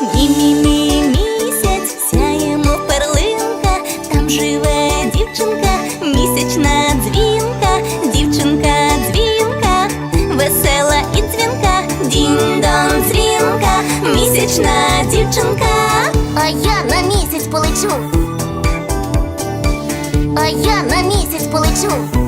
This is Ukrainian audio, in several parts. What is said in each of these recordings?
Мі-мі-мі місяць, сяємо перлинка, там живе дівчинка, місячна дзвінка, дівчинка дзвінка, весела і дзвінка, дінь-дон місячна дівчинка. А я на місяць полечу. А я на місяць полечу.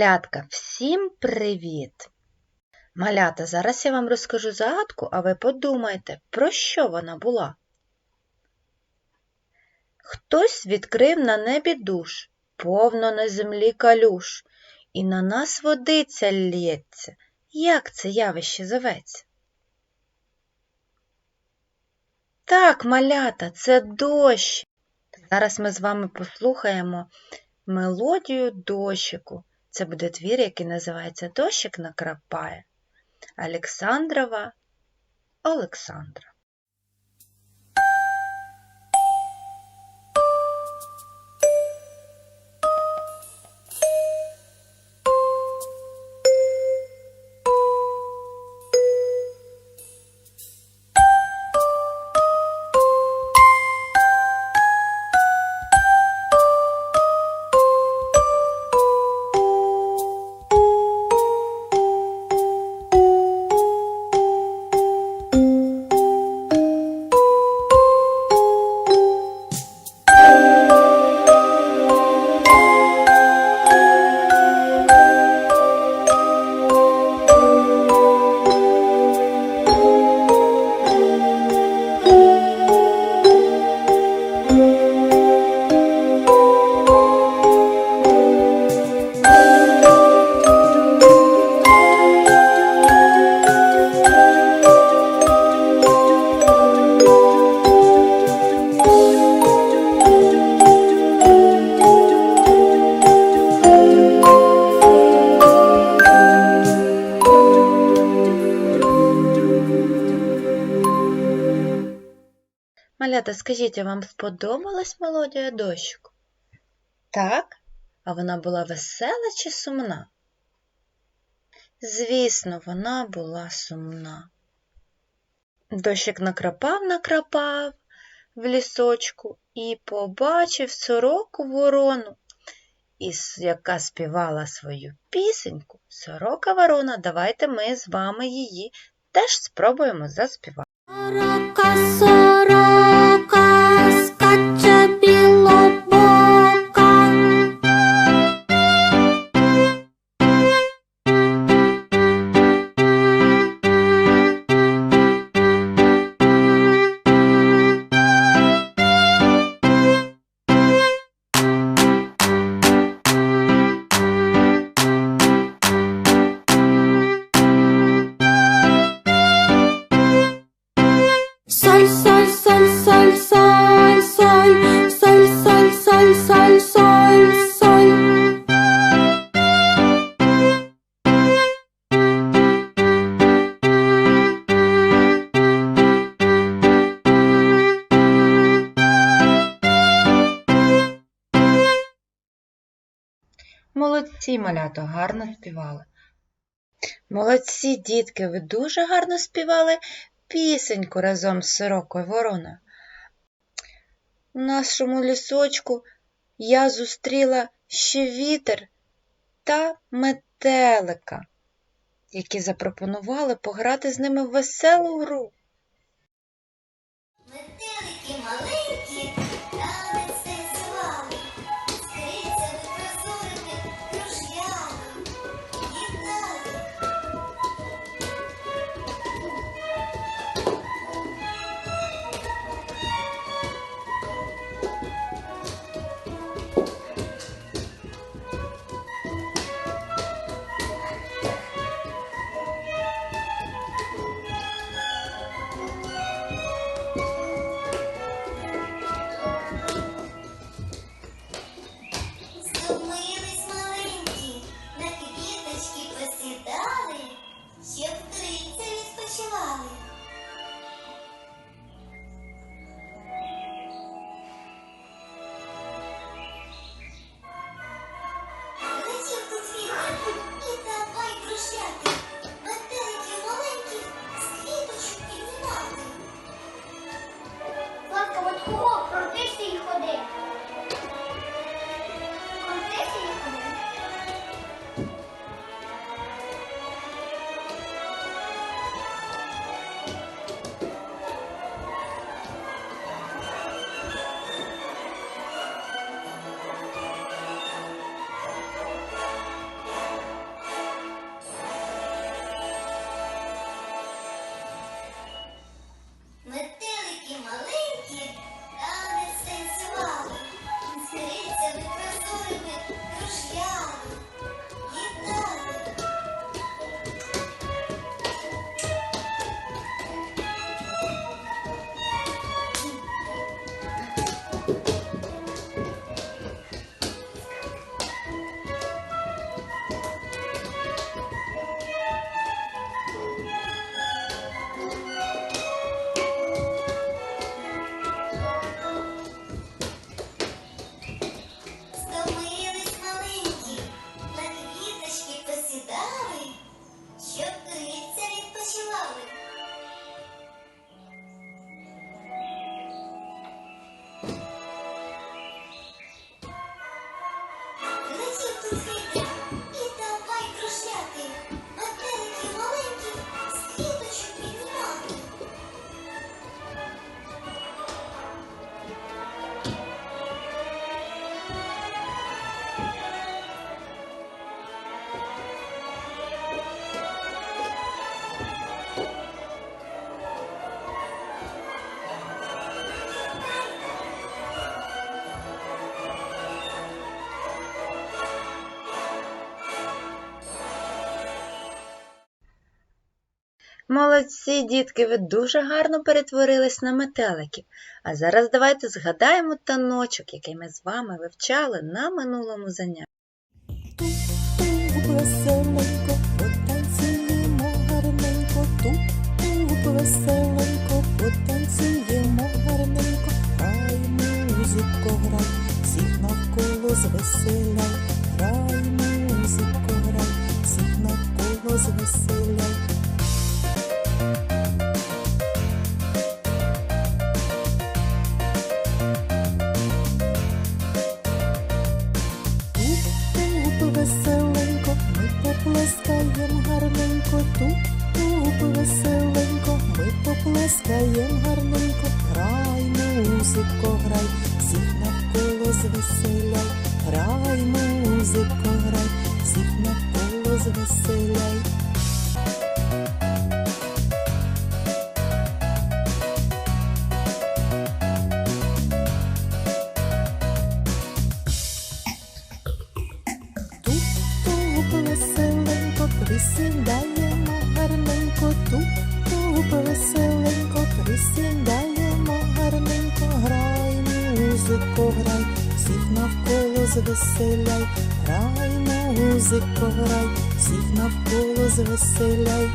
Малятка, всім привіт! Малята, зараз я вам розкажу загадку, а ви подумайте, про що вона була. Хтось відкрив на небі душ, повно на землі калюш, і на нас водиця лється. Як це явище зоветься? Так, малята, це дощ. Зараз ми з вами послухаємо мелодію дощику. Це буде твір, який називається Дощик накрапає. Олександрова Олександра. Малята, скажіть, а вам сподобалась мелодія дощику? Так? А вона була весела чи сумна? Звісно, вона була сумна. Дощик накрапав, накрапав в лісочку і побачив сороку ворону, і яка співала свою пісеньку. Сорока ворона, давайте ми з вами її теж спробуємо заспівати. Молодці, малято, гарно співали. Молодці, дітки, ви дуже гарно співали пісеньку разом з сирокою вороною. У нашому лісочку я зустріла ще вітер та метелика, які запропонували пограти з ними в веселу гру. Молодці, дітки, ви дуже гарно перетворились на метеликів. А зараз давайте згадаємо таночок, який ми з вами вивчали на минулому занятті. Веселенько, потанцюємо гарненько, тут веселенько, потанцюємо гарненько, грай, музико, грай, всіх навколо звеселяй, грай, музико, грай, всіх навколо звеселяй. Музико, грай, всіх навколо звеселяй. Туп-туп веселенько, присідаємо гарненько, туп-туп веселенько, присідаємо гарненько, грай, музико, грай, всіх навколо звеселяй, грай, музико, грай, всіх навколо звеселяй.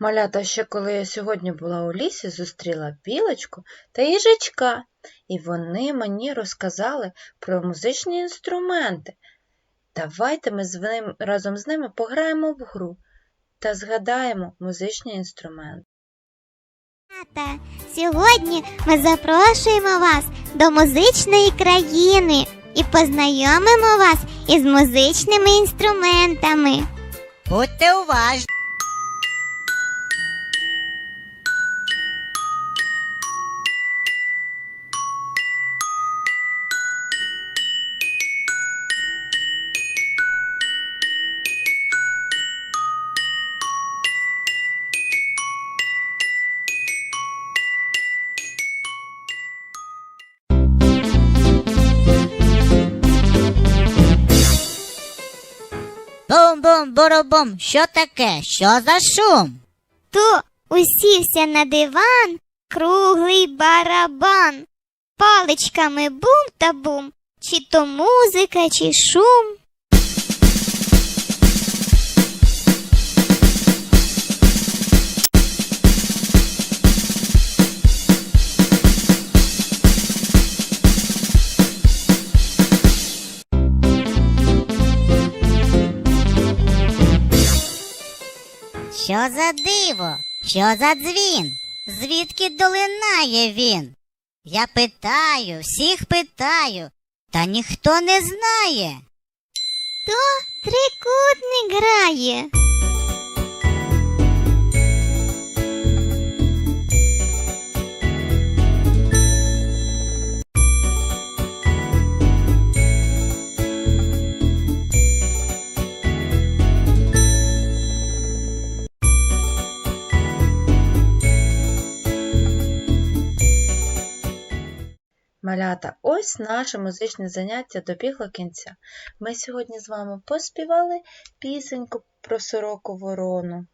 Малята, ще коли я сьогодні була у лісі, зустріла білочку та їжачка, і вони мені розказали про музичні інструменти. Давайте ми з ним, разом з ними пограємо в гру та згадаємо музичний інструмент. Сьогодні ми запрошуємо вас до музичної країни і познайомимо вас із музичними інструментами. Будьте уважні. Бум-бум-боробум, що таке? Що за шум? То усівся на диван круглий барабан. Паличками бум та бум, чи то музика, чи шум. Що за диво? Що за дзвін? Звідки долинає він? Я питаю, всіх питаю, та ніхто не знає. То трикутник грає. Малята, ось наше музичне заняття добігло кінця. Ми сьогодні з вами поспівали пісеньку про сороку ворону.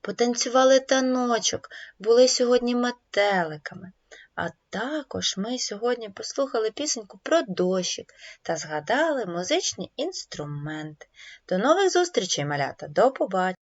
Потанцювали таночок, були сьогодні метеликами. А також ми сьогодні послухали пісеньку про дощик та згадали музичні інструменти. До нових зустрічей, малята! До побачення!